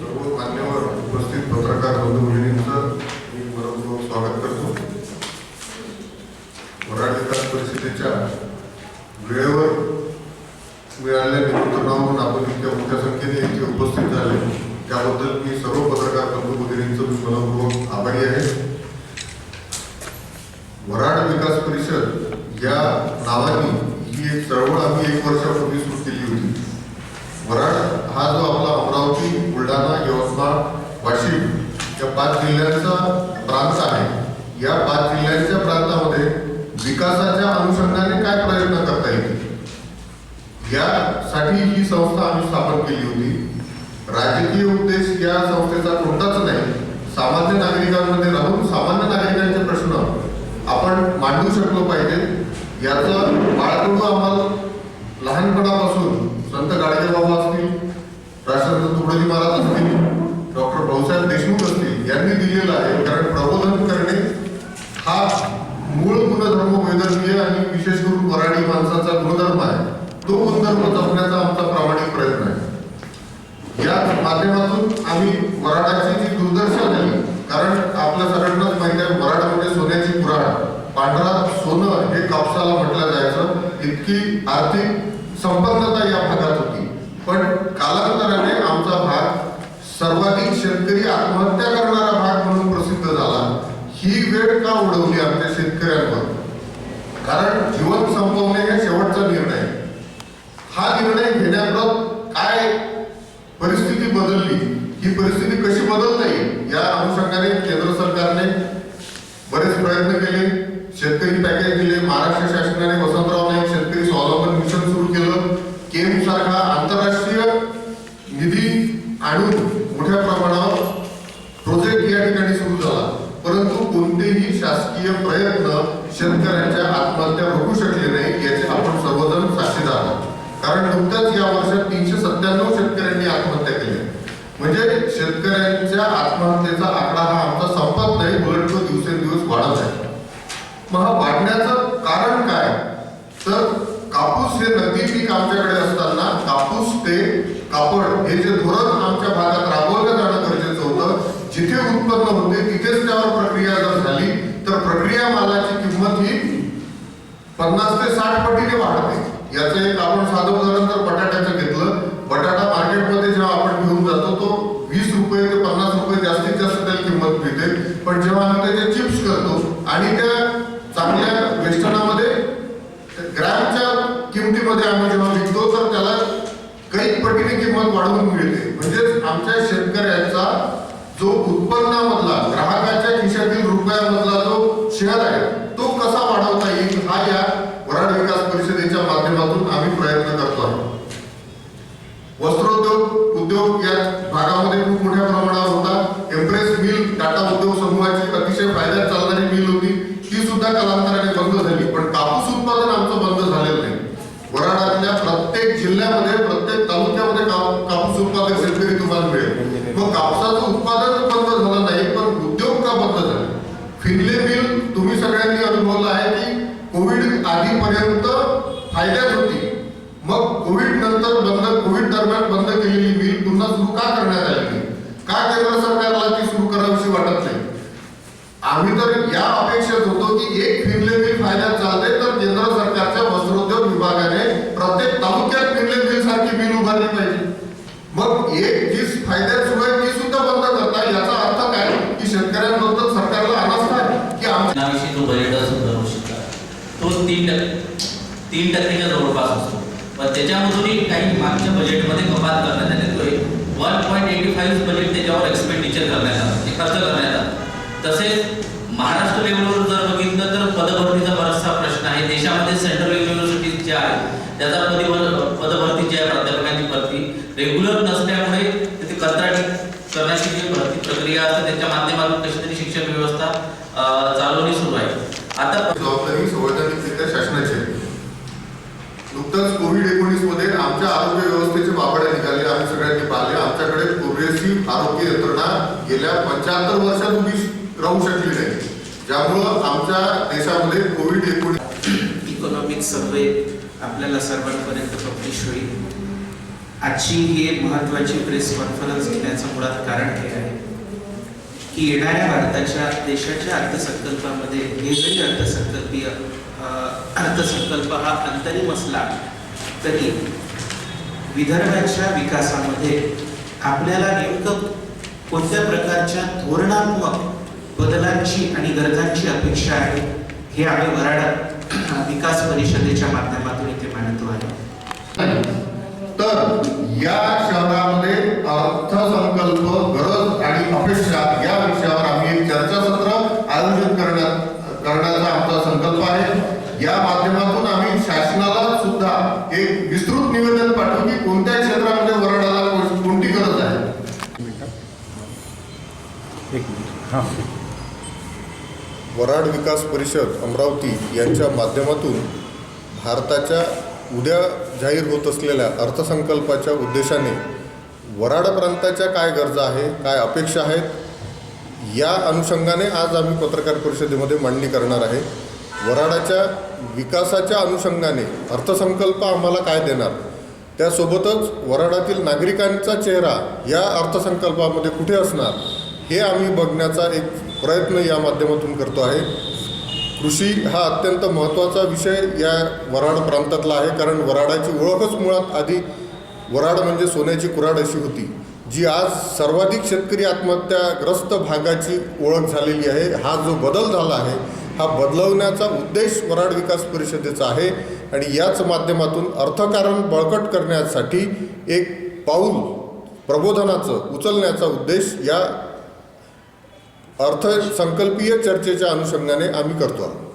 सर्व मान्यवर उपस्थित पत्रकार बंधू भगिनींचं मी मनपूर्वक स्वागत करतो. वराड विकास परिषदेच्या वेळेवर मिळालेल्या निमंत्रणावरून आपण इतक्या मोठ्या संख्येने इथे उपस्थित झाले. त्याबद्दल मी सर्व पत्रकार बंधू भगिनींचं मी मनपूर्वक आभारी आहे. वराड विकास परिषद या नावाने ही एक चळवळ आम्ही एक वर्षापूर्वी सुरू केली होती. वराड हा जो आपला यवतमाळ वाशिम या पाच जिल्ह्यांचा प्रांत आहे. या पाच जिल्ह्यांच्या प्रांतामध्ये विकासाच्या अनुषंगाने काय प्रयत्न करता येतील यासाठी ही संस्था आम्ही स्थापन केली होती. राजकीय उद्देश या संस्थेचा कोणताच नाही. सामान्य नागरिकांमध्ये राहून सामान्य नागरिकांचे प्रश्न आपण मांडू शकलो पाहिजे. याचं बाळकडू आम्हाला लहानपणापासून संत गाडगेबाबा असतील राष्ट्रसंत तुकडोजी महाराज असतील डॉक्टर भाऊसाहेब देशमुख असतील यांनी दिलेलं आहे. कारण प्रबोधन करणे हा मूळ गुणधर्म वैदर्भीय आणि विशेष करून वराडी माणसाचा गुणधर्म आहे. तो गुणधर्म जपण्याचा आमचा प्रामाणिक प्रयत्न आहे. या माध्यमातून आम्ही वराडाची जी दुर्दशा झाली कारण आपल्या सगळ्यांनाच माहिती आहे वराड म्हणजे सोन्याची पुराण पांढरा सोनं हे कापसाला म्हटलं जायचं. इतकी आर्थिक संपन्नता या भागात होती. पण कालांतराने आमचा भाग सर्वाधिक शेतकरी आत्महत्या करणारा भाग म्हणून प्रसिद्ध झाला ही वेळ का उडवली विषयांवर कारण जीवन संपवणे हे शेवटचा निर्णय. हा निर्णय घेण्याप्रत काय परिस्थिती बदलली ही परिस्थिती कशी बदलता येईल या अनुषंगाने केंद्र सरकारने बरेच प्रयत्न केले. शेतकरी पॅकेज दिले महाराष्ट्र शासनाने वसंतराव नाईक शेतकरी स्वावलंबन मिशन सुरू केलं. केम सारखा आंतरराष्ट्रीय निधी आणून मोठ्या प्रमाणावर प्रोजेक्ट या ठिकाणी सुरू झाला परंतु कोणतेही शासकीय प्रयत्न शेतकऱ्यांच्या आत्महत्या रोखू शकले नाही याचे आपण सर्वजण साक्षीदार आहोत कारण नुकत्याच या वर्षात तीनशे सत्त्याण्णव शेतकऱ्यांनी आत्महत्या केल्या म्हणजे शेतकऱ्यांच्या आत्महत्येचा आकडा हा आमचा संपत नाही उलट तो दिवसेंदिवस वाढत आहे. मग हा वाढण्याचं कारण काय? तर कापूस हे नगदी पीक आमच्याकडे असताना कापूस ते कापड हे जे धोरण आमच्या भागात राबवलं जाणं गरजेचं होतं. जिथे उत्पन्न होते तिथेच त्यावर प्रक्रिया जर झाली तर प्रक्रिया मालाची किंमत ही पन्नास ते साठ पटीने वाढते. याचं एक आपण साधं उदाहरण जर बटाट्याचं घेतलं बटाटा मार्केटमध्ये जेव्हा आपण घेऊन जातो तो वीस रुपये ते पन्नास रुपये जास्तीत जास्त त्याला किंमत मिळते. पण जेव्हा आम्ही त्याचे चिप्स करतो आणि त्या चांगल्या वेस्टर्नामध्ये ग्रॅमच्या किमतीमध्ये आम्ही जेव्हा विकतो तर त्याला काही पटीने किंमत वाढवून मिळते. म्हणजेच आमच्या शेतकऱ्याचा जो उत्पन्नामधला ग्राहकाच्या खिशातील रुपयामधला जो शेअर आहे तो कसा वाढवता येईल हा या वराड विकास परिषदेच्या माध्यमातून आम्ही प्रयत्न करतो आहे वस्त्रोद्योग उद्योग या भागामध्ये खूप मोठ्या प्रमाणावर होता एम्प्रेस मिल टाटा उद्योग समूहाची अतिशय फायद्यात चालणारी मिल होती ती सुद्धा कालांतराने बंद झाली पण कापूस उत्पादन आमचं बंद झालेलं नाही वराडातल्या प्रत्येक जिल्ह्यामध्ये प्रत्येक तालुक्यामध्ये का- कापूस उत्पादक शेतकरी तुम्हाला मिळेल. मग कापसाचं उत्पादन बंद झालं नाही पण उद्योग का बंद झाले? फिनले बिल तुम्ही सगळ्यांनी अनुभवलं आहे की कोविड आधीपर्यंत फायद्यात होती. मग कोविड नंतर बंद कोविड दरम्यान बंद केलेली बिल पुन्हा सुरू का करण्यात आली का केंद्र सरकारला ती सुरू करावीशी वाटत नाही? आम्ही तर या अपेक्षेत होतो की एक फिरले बिल फायद्यात चालते तर केंद्र सरकारच्या वस्त्रोद्योग विभागाने प्रत्येक तालुक्यात फिनले मिल सारखी मिल उभारली पाहिजे मग एक जी फायद्यात सुरू आहे ती सुद्धा बंद करता याचा अर्थ काय की शेतकऱ्यांबद्दल सरकारला अनास्था आहे की आमच्या नाविषयी जो बजेट असतो दरवर्षीचा तो तीन टक्के. तीन टक्केच्या जवळपास असतो. पण त्याच्यामधूनही काही मागच्या बजेटमध्ये कपात करण्यात आली. One point eighty five budget त्याच्यावर एक्सपेंडिचर करण्यात आलं. ते खर्च करण्यात आला. तसेच महाराष्ट्र लेवलवर जर बघितलं तर पदभरतीचा बराचसा प्रश्न आहे. देशामध्ये सेंट्रल युनिव्हर्सिटीज ज्या आहेत त्याचा पदभर पदभरती जी आहे प्राध्यापकांची भरती रेग्युलर नसल्यामुळे तिथे कंत्राटी करण्याची जी भरती प्रक्रिया असते त्याच्या माध्यमातून कशी तरी शिक्षण व्यवस्था चालवली नुकतंच कोविड एकोणीसमध्ये आमच्या आरोग्य व्यवस्थेचे बाबडे निघाले आम्ही सगळ्यांनी पाहिले. आमच्याकडे प्रोग्रेसिव्ह आरोग्य यंत्रणा गेल्या पंच्याहत्तर वर्षात उभी राहू शकली नाही. ज्यामुळं आमच्या देशामध्ये कोविड एकोणीस इकॉनॉमिक सर्वे आपल्याला सर्वांपर्यंत पब्लिश होईल. आजची ही महत्त्वाची प्रेस कॉन्फरन्स घेण्याचं मुळात कारण हे आहे की येणाऱ्या भारताच्या देशाच्या अर्थसंकल्पामध्ये हे जरी अर्थसंकल्पीय अर्थसंकल्प हा अंतरिम असला तरी विदर्भाच्या विकासामध्ये आपल्याला नेमकं कोणत्या प्रकारच्या धोरणात्मक बदलांची आणि गरजांची अपेक्षा आहे हे आम्ही वराडा विकास परिषदेच्या माध्यमातून इथे मांडतो आहे. तर या शहरामध्ये अर्थसंकल्प गरज आणि अपेक्षा या विषयावर आम्ही एक चर्चासत्र आयोजित करण्यात करण्याचा आमचा संकल्प आहे या माध्यमातून आम्ही शासनाला सुद्धा एक विस्तृत निवेदन पाठवू की कोणत्या क्षेत्रामध्ये वराडाला को- कोणती गरज आहे एक मिनिट हां वराड विकास परिषद अमरावती यांच्या माध्यमातून भारताच्या उद्या जाहीर होत असलेल्या अर्थसंकल्पाच्या उद्देशाने वराड प्रांताच्या काय गरजा आहे काय अपेक्षा आहेत या अनुषंगाने आज आम्ही पत्रकार परिषदेमध्ये मांडणी करणार आहे. वराडाच्या विकासाच्या अनुषंगाने अर्थसंकल्प आम्हाला काय देणार? त्यासोबतच वराडातील नागरिकांचा चेहरा या अर्थसंकल्पामध्ये कुठे असणार? हे आम्ही बघण्याचा एक प्रयत्न या माध्यमातून करतो आहे. कृषी हा अत्यंत महत्त्वाचा विषय या वराड प्रांतातला आहे. कारण वराडाची ओळखच मुळात आधी वराड म्हणजे सोन्याची कुराड अशी होती जी आज सर्वाधिक शेतकरी आत्महत्याग्रस्त भागाची ओळख झालेली आहे. हा जो बदल झाला आहे हा बदलवण्याचा उद्देश वराड विकास परिषदेचा आहे. आणि याच माध्यमातून अर्थकारण बळकट करण्यासाठी एक पाऊल प्रबोधनाचं उचलण्याचा उद्देश या अर्थसंकल्पीय चर्चेच्या अनुषंगाने आम्ही करतो आहोत.